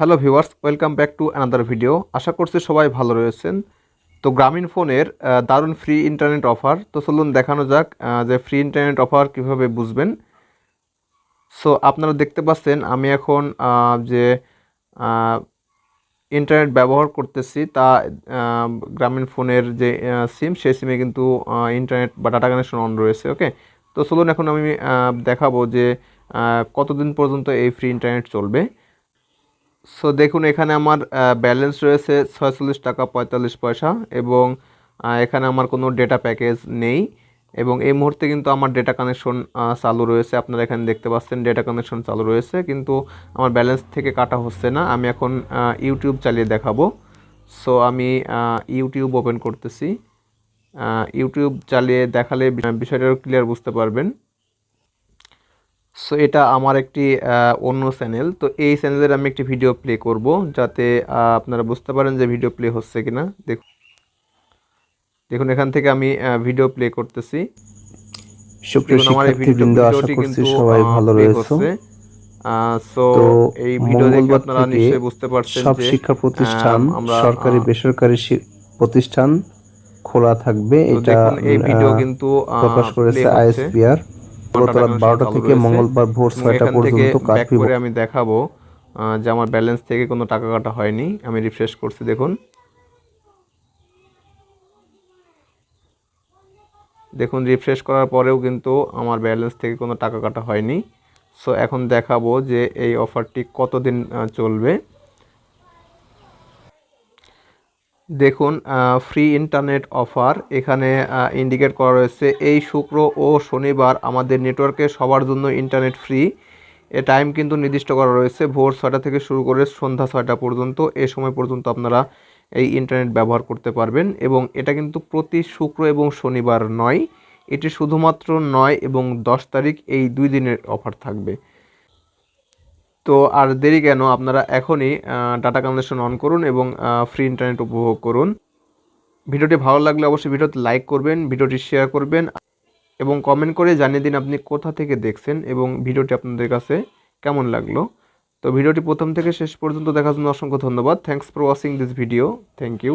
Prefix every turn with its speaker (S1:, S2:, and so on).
S1: Hello viewers, welcome back to another video. আশা করছি সবাই ভালো রয়েছেন। তো গ্রামীণ ফোনের দারুণ ফ্রি ইন্টারনেট অফার তো চলুন দেখানো যাক যে ফ্রি ইন্টারনেট অফার কীভাবে বুঝবেন। সো আপনারা দেখতে পাচ্ছেন, আমি এখন যে ইন্টারনেট ব্যবহার করতেছি, তা গ্রামীণ ফোনের যে সিম সেই সিমে কিন্তু ইন্টারনেট বা ডাটা কানেকশন অন রয়েছে ওকে তো চলুন এখন আমি দেখাবো যে কতদিন পর্যন্ত এই ফ্রি ইন্টারনেট চলবে। সো দেখুন, এখানে আমার ব্যালেন্স রয়েছে ছয়চল্লিশ টাকা পঁয়তাল্লিশ পয়সা এবং এখানে আমার কোনো ডেটা প্যাকেজ নেই এবং এই মুহূর্তে কিন্তু আমার ডেটা কানেকশন চালু রয়েছে। আপনারা এখানে দেখতে পাচ্ছেন ডেটা কানেকশন চালু রয়েছে, কিন্তু আমার ব্যালেন্স থেকে কাটা হচ্ছে না। আমি এখন ইউটিউব চালিয়ে দেখাবো। সো আমি ইউটিউব ওপেন করতেছি। ইউটিউব চালিয়ে দেখালে বিষয়টা ক্লিয়ার বুঝতে পারবেন। সো এটা আমার একটি অন্য চ্যানেল তো এই চ্যানেলের আমি একটি ভিডিও প্লে করব যাতে আপনারা বুঝতে পারেন যে ভিডিও প্লে হচ্ছে কিনা। দেখুন। দেখুন এখান থেকে আমি ভিডিও প্লে করতেছি।
S2: সুপ্রিয় শিক্ষার্থীবৃন্দ আশা করছি সবাই ভালো রয়েছে। তো
S1: এই ভিডিও দেখে
S2: মঙ্গলবার থেকে
S1: বুঝতে পারছেন
S2: সব শিক্ষা প্রতিষ্ঠান সরকারি বেসরকারি প্রতিষ্ঠান খোলা থাকবে। এটা
S1: ভিডিও কিন্তু
S2: প্রকাশ করেছে আইএসপিআর বারোটা থেকে মঙ্গলবার ভোর ছয়টা পর্যন্ত কার্ফিউ
S1: করে আমি দেখাবো যে আমার ব্যালেন্স থেকে কোনো টাকা কাটা হয়নি। আমি রিফ্রেশ করছি দেখুন। দেখুন রিফ্রেশ করার পরেও কিন্তু আমার ব্যালেন্স থেকে কোনো টাকা কাটা হয়নি। সো এখন দেখাবো যে এই অফারটি কতদিন চলবে। দেখুন ফ্রি ইন্টারনেট অফার এখানে ইন্ডিকেট করা রয়েছে এই শুক্র ও শনিবার আমাদের নেটওয়ার্কে সবার জন্য ইন্টারনেট ফ্রি এ টাইম কিন্তু নির্দিষ্ট করা রয়েছে ভোর ছয়টা থেকে শুরু করে সন্ধ্যা ছয়টা পর্যন্ত। এ সময় পর্যন্ত আপনারা এই ইন্টারনেট ব্যবহার করতে পারবেন এবং এটা কিন্তু প্রতি শুক্র এবং শনিবার নয়। এটি শুধুমাত্র নয় এবং দশ তারিখ এই দুই দিনের অফার থাকবে। তো আর দেরি কেন? আপনারা এখনই ডাটা কানেকশন অন করুন এবং ফ্রি ইন্টারনেট উপভোগ করুন। ভিডিওটি ভালো লাগলে অবশ্যই ভিডিওতে লাইক করবেন, ভিডিওটি শেয়ার করবেন এবং কমেন্ট করে জানিয়ে দিন আপনি কোথা থেকে দেখছেন এবং ভিডিওটি আপনাদের কাছে কেমন লাগল। তো ভিডিওটি প্রথম থেকে শেষ পর্যন্ত দেখার জন্য অসংখ্য ধন্যবাদ। Thanks for watching this video thank you